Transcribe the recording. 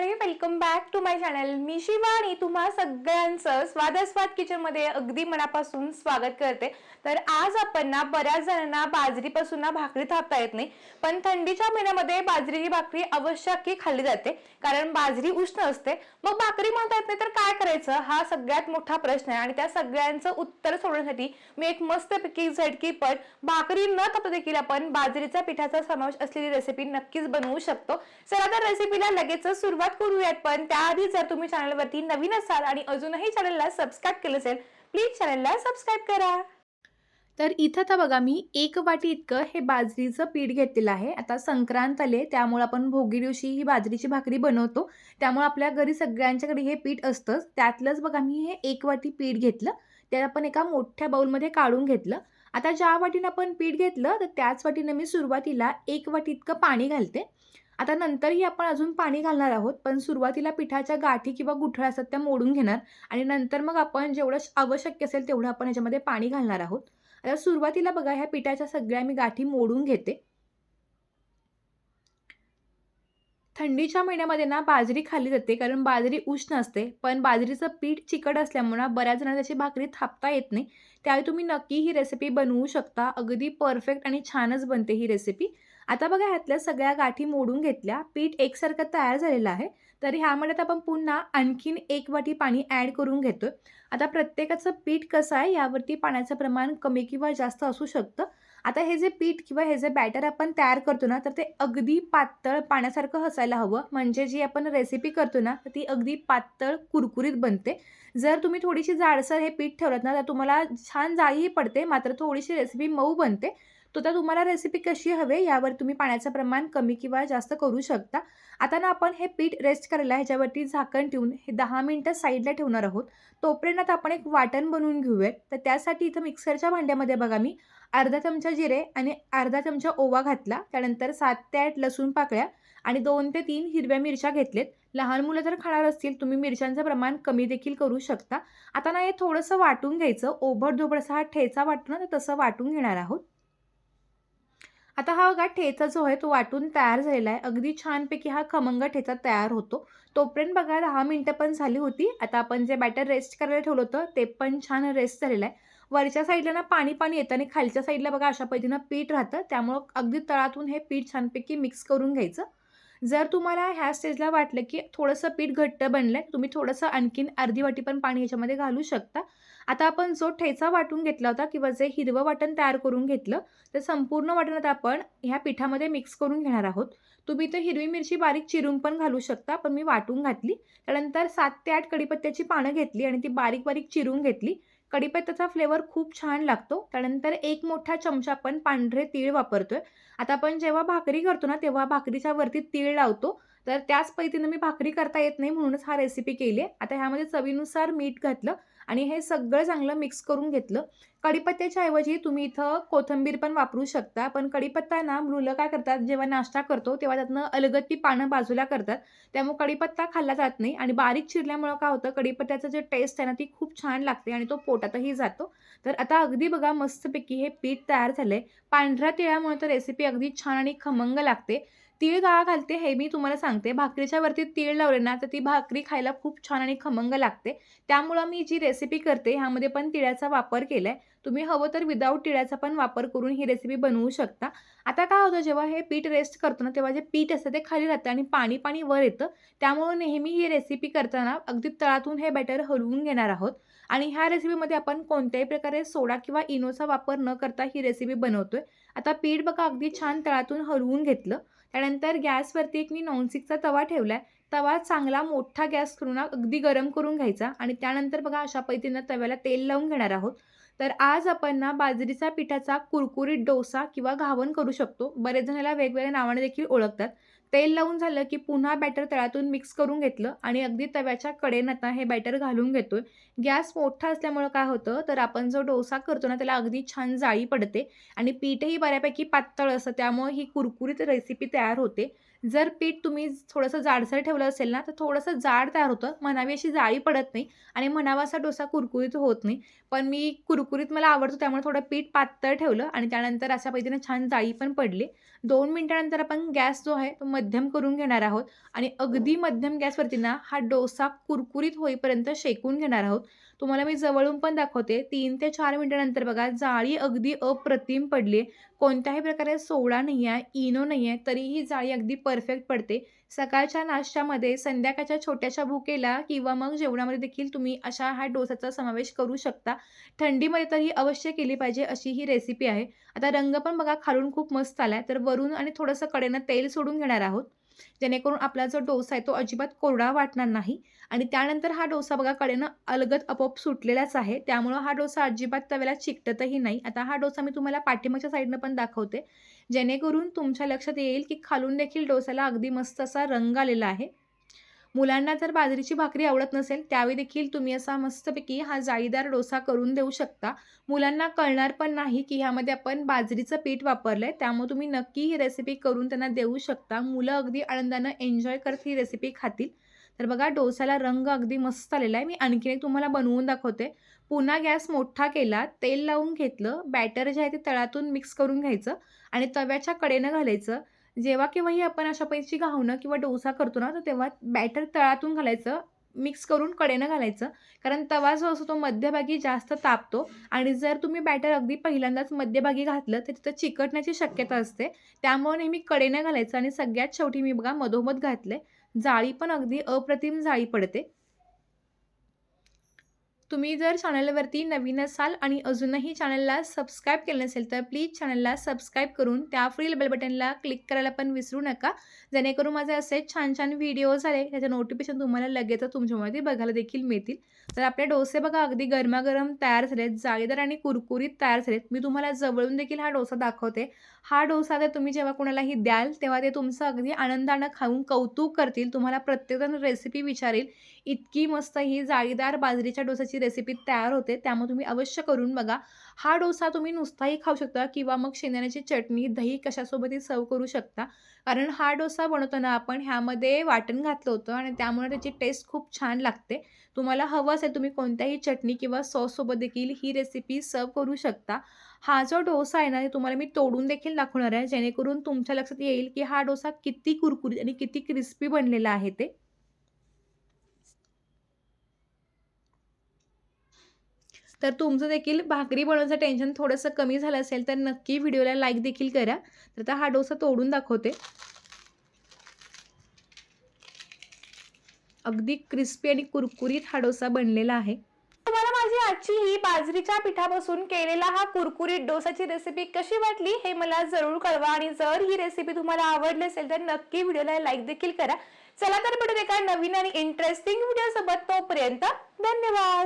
मंडळी welcome back to my channel मी शिवानी तुम्हा सगळ्यांचं स्वादस्वाद किचनमध्ये अगदी मनापासून स्वागत करते. तर आज आपण ना बऱ्याच जणांना बाजरीपासून ना भाकरी थापता येत नाही पण थंडीच्या महिन्यामध्ये बाजरीची भाकरी आवश्यक की खाल्ली जाते कारण बाजरी उष्ण असते. मग भाकरी म्हणता येत नाही तर काय करायचं? हा सगळ्यात मोठा प्रश्न आहे आणि त्या सगळ्यांचं उत्तर सोडण्यासाठी मी एक मस्तपैकी झटकीपट भाकरी न थापता देखील आपण बाजरीच्या पिठाचा समावेश असलेली रेसिपी नक्कीच बनवू शकतो. चला तर रेसिपीला लगेच सुरुवात करूयात. पण त्याआधी जर तुम्ही चॅनलवरती नवीन असाल आणि अजूनही चॅनलला सबस्क्राईब केलं असेल प्लीज चॅनलला सबस्क्राईब करा. तर इथं तर बघा मी एक वाटी इतकं हे बाजरीचं पीठ घेतलेलं आहे. आता संक्रांत आले त्यामुळे आपण भोगी दिवशी ही बाजरीची भाकरी बनवतो. त्यामुळे आपल्या घरी सगळ्यांच्याकडे हे पीठ असतंच. त्यातलंच बघा मी हे एक वाटी पीठ घेतलं. ते आपण एका मोठ्या बाऊलमध्ये काढून घेतलं. आता ज्या वाटीनं आपण पीठ घेतलं तर त्याच वाटीनं मी सुरुवातीला एक वाटी इतकं पाणी घालते. आता नंतरही आपण अजून पाणी घालणार आहोत पण सुरुवातीला पिठाच्या गाठी किंवा गुठळ्या असतात त्या मोडून घेणार आणि नंतर मग आपण जेवढं आवश्यक असेल तेवढं आपण याच्यामध्ये पाणी घालणार आहोत. आता सुरुवातीला बघा ह्या पिठाच्या सगळ्या मी गाठी मोडून घेते. थंडीच्या महिन्यामध्ये ना बाजरी खाल्ली जाते कारण बाजरी उष्ण असते पण बाजरीचं पीठ चिकट असल्यामुळे बऱ्याच जणांना त्याची भाकरी थापता येत नाही. त्यावेळी तुम्ही नक्की ही रेसिपी बनवू शकता. अगदी परफेक्ट आणि छानच बनते ही रेसिपी आता बघा ह्यातल्या सगळ्या गाठी मोडून घेतल्या पीठ एकसारखं तयार झालेलं आहे. तर ह्यामध्ये आता आपण पुन्हा आणखीन एक वाटी पाणी ॲड करून घेतो आता प्रत्येकाचं पीठ कसं आहे यावरती पाण्याचं प्रमाण कमी किंवा जास्त असू शकतं. आता हे जे पीठ किंवा हे जे बॅटर आपण तयार करतो ना तर ते अगदी पातळ पाण्यासारखं हसायला हवं. म्हणजे जी आपण रेसिपी करतो ना तर ती अगदी पातळ कुरकुरीत बनते. जर तुम्ही थोडीशी जाडसर हे पीठ ठेवलं ना तर तुम्हाला छान जाळीही पडते मात्र थोडीशी रेसिपी मऊ बनते. तो तर तुम्हाला रेसिपी कशी हवे यावर तुम्ही पाण्याचं प्रमाण कमी किंवा जास्त करू शकता. आता ना आपण हे पीठ रेस्ट करायला ह्याच्यावरती झाकण ठेवून हे दहा मिनटं साईडला ठेवणार आहोत. तोपर्यंत आता आपण एक वाटण बनवून घेऊयात. तर त्यासाठी इथं मिक्सरच्या भांड्यामध्ये बघा मी अर्धा चमचा जिरे आणि अर्धा चमचा ओवा घातला. त्यानंतर सात ते आठ लसूण पाकळ्या आणि दोन ते तीन हिरव्या मिरच्या घेतलेत. लहान मुलं जर खाणार असतील तुम्ही मिरच्यांचं प्रमाण कमी देखील करू शकता. आता ना हे थोडंसं वाटून घ्यायचं. ओबड असा हा ठेचा वाटतो ना तर तसं वाटून घेणार आहोत. आता हा बघा ठेचा जो आहे तो वाटून तयार झालेला आहे. अगदी छानपैकी हा खमंग ठेचा तयार होतो. तोपर्यंत बघा दहा मिनटं पण झाली होती. आता आपण जे बॅटर रेस्ट करायला ठेवलं होतं ते पण छान रेस्ट झालेलं आहे. वरच्या साईडला ना पाणी पाणी येतं आणि खालच्या साईडला बघा अशा पद्धतीनं पीठ राहतं. त्यामुळं अगदी तळातून हे पीठ छानपैकी मिक्स करून घ्यायचं. जर तुम्हाला ह्या स्टेजला वाटलं की थोडंसं पीठ घट्ट बनलं आहे तुम्ही थोडंसं आणखीन अर्धी वाटी पण पाणी याच्यामध्ये घालू शकता. आता आपण जो ठेचा वाटून घेतला होता किंवा जे हिरवं वाटण तयार करून घेतलं तर संपूर्ण वाटण आता आपण ह्या पिठामध्ये मिक्स करून घेणार आहोत. तुम्ही तर हिरवी मिरची बारीक चिरून पण घालू शकता पण मी वाटून घातली. त्यानंतर सात ते आठ कडीपत्त्याची पानं घेतली आणि ती बारीक बारीक चिरून घेतली. कढीपत्त्याचा फ्लेवर खूप छान लागतो. त्यानंतर एक मोठा चमचा आपण पांढरे तीळ वापरतोय. आता आपण जेव्हा भाकरी करतो ना तेव्हा भाकरीच्या वरती तीळ लावतो. तर त्याच पद्धतीनं मी भाकरी करता येत नाही म्हणूनच हा रेसिपी केली आहे आता ह्यामध्ये चवीनुसार मीठ घातलं. आणि हे सगळं चांगलं मिक्स करून घेतलं. कढीपत्त्याच्या ऐवजी तुम्ही इथं कोथिंबीर पण वापरू शकता. पण कढीपत्ता ना मुलं काय करतात जेव्हा नाश्ता करतो तेव्हा त्यातनं अलगद ती पानं बाजूला करतात. त्यामुळे कढीपत्ता खाल्ला जात नाही आणि बारीक चिरल्यामुळं काय होतं कढीपत्त्याचं जे टेस्ट आहे ना ती खूप छान लागते आणि तो पोटातही जातो. तर आता अगदी बघा मस्तपैकी हे पीठ तयार झालं आहे पांढऱ्या तिळामुळे तर रेसिपी अगदी छान आणि खमंग लागते. तीळ का घालते हे मी तुम्हाला सांगते. भाकरीच्या वरती तीळ लावले ना तर ती भाकरी खायला खूप छान आणि खमंग लागते. त्यामुळं मी जी रेसिपी करते ह्यामध्ये पण तिळाचा वापर केला आहे तुम्ही हवं तर विदाऊट तिळाचा पण वापर करून ही रेसिपी बनवू शकता. आता काय होतं जेव्हा हे पीठ रेस्ट करतो ना तेव्हा जे पीठ असतं ते खाली राहतं आणि पाणी पाणी वर येतं. त्यामुळं नेहमी ही रेसिपी करताना अगदी तळातून हे बॅटर हलवून घेणार आहोत. आणि ह्या रेसिपीमध्ये आपण कोणत्याही प्रकारे सोडा किंवा इनोचा वापर न करता ही रेसिपी बनवतोय. आता पीठ बघा अगदी छान तळातून हलवून घेतलं. त्यानंतर गॅसवरती एक मी नॉनस्टिकचा तवा ठेवला आहे तवा चांगला मोठा गॅस करून अगदी गरम करून घ्यायचा. आणि त्यानंतर बघा अशा पद्धतीनं तव्याला तेल लावून घेणार आहोत. तर आज आपण ना बाजरीचा पिठाचा कुरकुरीत डोसा किंवा घावण करू शकतो. बरेच जण याला वेगवेगळ्या नावाने देखील ओळखतात. तेल लावून झालं की पुन्हा बॅटर तळातून मिक्स करून घेतलं आणि अगदी तव्याच्या कडेनं आता हे बॅटर घालून घेतोय. गॅस मोठा असल्यामुळं काय होतं? तर आपण जो डोसा करतो ना त्याला अगदी छान जाळी पडते आणि पीठही बऱ्यापैकी पातळ असतं त्यामुळे ही कुरकुरीत रेसिपी तयार होते. जर पीठ तुम्ही थोडंसं जाडसर ठेवलं असेल ना तर थोडंसं जाड तयार होतं. म्हणावी अशी जाळी पडत नाही आणि म्हणावा असा डोसा कुरकुरीत होत नाही. पण मी कुरकुरीत मला आवडतो त्यामुळे थोडं पीठ पातळ ठेवलं आणि त्यानंतर अशा पद्धतीने छान जाळी पण पडली. दोन मिनटानंतर आपण गॅस जो आहे तो मध्यम करून घेणार आहोत आणि अगदी मध्यम गॅसवरती ना हा डोसा कुरकुरीत होईपर्यंत शेकून घेणार आहोत. तुम्हाला मी जवळून पण दाखवते तीन ते चार मिनटानंतर बघा जाळी अगदी अप्रतिम पडली आहे कोणत्याही प्रकारे सोडा नाही आहे इनो नाही आहे तरीही जाळी अगदी परफेक्ट पडते. सकाळच्या नाश्त्यामध्ये संध्याकाळच्या छोट्याशा भुकेला किंवा मग जेवणामध्ये देखील तुम्ही अशा हा डोसाचा समावेश करू शकता. थंडीमध्ये तर ही अवश्य केली पाहिजे अशी ही रेसिपी आहे. आता रंग पण बघा खालून खूप मस्त आला आहे तर वरून आणि थोडंसं कडेनं तेल सोडून घेणार आहोत. जेणेकरून आपला जो डोसा आहे तो अजिबात कोरडा वाटणार नाही. आणि त्यानंतर हा डोसा बघा कडेनं अलगद आपोआप सुटलेलाच आहे. त्यामुळं हा डोसा अजिबात तव्याला चिकटतही नाही. आता हा डोसा मी तुम्हाला पाठीमागच्या साईडनं पण दाखवते. जेणेकरून तुमच्या लक्षात येईल की खालून देखील डोसाला अगदी मस्त असा रंग आलेला आहे. मुलांना जर बाजरीची भाकरी आवडत नसेल त्यावेळी देखील तुम्ही असा मस्तपैकी हा जाळीदार डोसा करून देऊ शकता. मुलांना कळणार पण नाही की ह्यामध्ये आपण बाजरीचं पीठ वापरलं आहे त्यामुळे तुम्ही नक्की ही रेसिपी करून त्यांना देऊ शकता. मुलं अगदी आनंदानं एन्जॉय करत ही रेसिपी खातील. तर बघा डोसाला रंग अगदी मस्त आलेला आहे. मी आणखीन एक तुम्हाला बनवून दाखवते. पुन्हा गॅस मोठा केला तेल लावून घेतलं बॅटर जे आहे ते तळातून मिक्स करून घ्यायचं आणि तव्याच्या कडेनं घालायचं. जेव्हा केव्हाही आपण अशा पैची घावणं किंवा डोसा करतो ना तर तेव्हा बॅटर तळातून घालायचं मिक्स करून कडेनं घालायचं. कारण तवा जो असतो तो मध्यभागी जास्त तापतो आणि जर तुम्ही बॅटर अगदी पहिल्यांदाच मध्यभागी घातलं तर तिथं चिकटण्याची शक्यता असते. त्यामुळे नेहमी कडेनं घालायचं आणि सगळ्यात शेवटी मी बघा मधोमध घातले जाळी पण अगदी अप्रतिम जाळी पडते. तुम्ही जर चॅनलवरती नवीन असाल आणि अजूनही चॅनलला सबस्क्राईब केलं नसेल तर प्लीज चॅनलला सबस्क्राईब करून त्या फ्री बेल बटनला क्लिक करायला पण विसरू नका. जेणेकरून माझे असे छान छान व्हिडिओ झाले त्याचे नोटिफिकेशन तुम्हाला लगेच तुमच्यामध्ये बघायला देखील मिळतील. तर आपले डोसे बघा अगदी गरमागरम तयार झालेत जाळीदार आणि कुरकुरीत तयार झालेत. मी तुम्हाला जवळून देखील हा डोसा दाखवते. हा डोसा जर तुम्ही जेव्हा कोणालाही द्याल तेव्हा ते तुमचं अगदी आनंदानं खाऊन कौतुक करतील तुम्हाला प्रत्येकजण रेसिपी विचारेल. इतकी मस्त ही जाळीदार बाजरीच्या डोसाची रेसिपी तयार होते. त्यामुळे तुम्ही अवश्य करून बघा. हा डोसा तुम्ही नुसताही खाऊ शकता किंवा मग शेंगदाण्याची चटणी दही कशासोबतही सर्व करू शकता. कारण हा डोसा बनवताना आपण ह्यामध्ये वाटण घातलं होतं आणि त्यामुळे त्याची टेस्ट खूप छान लागते. तुम्हाला हवं असेल तुम्ही कोणत्याही चटणी किंवा सॉससोबत देखील ही रेसिपी सर्व करू शकता. हा जो डोसा आहे ना तुम्हाला मी तोडून देखील दाखवणार आहे. जेणेकरून तुमच्या लक्षात येईल की हा डोसा किती कुरकुरीत आणि किती क्रिस्पी बनलेला आहे ते. तर तुमचं देखील भाकरी बनवण्याचं टेन्शन थोडंसं कमी झालं असेल तर नक्की व्हिडिओला लाईक देखील करा. तर आता हा डोसा तोडून दाखवते. अगदी क्रिस्पी आणि कुरकुरीत हा डोसा बनलेला आहे. तुम्हाला माझी आजची ही बाजरीच्या पिठापासून केलेला हा कुरकुरीत डोसाची रेसिपी कशी वाटली हे मला जरूर कळवा. आणि जर ही रेसिपी तुम्हाला आवडली असेल तर नक्की व्हिडिओला लाईक देखील करा. चला तर भेटून एका नवीन आणि इंटरेस्टिंग व्हिडिओ सोबत तोपर्यंत धन्यवाद.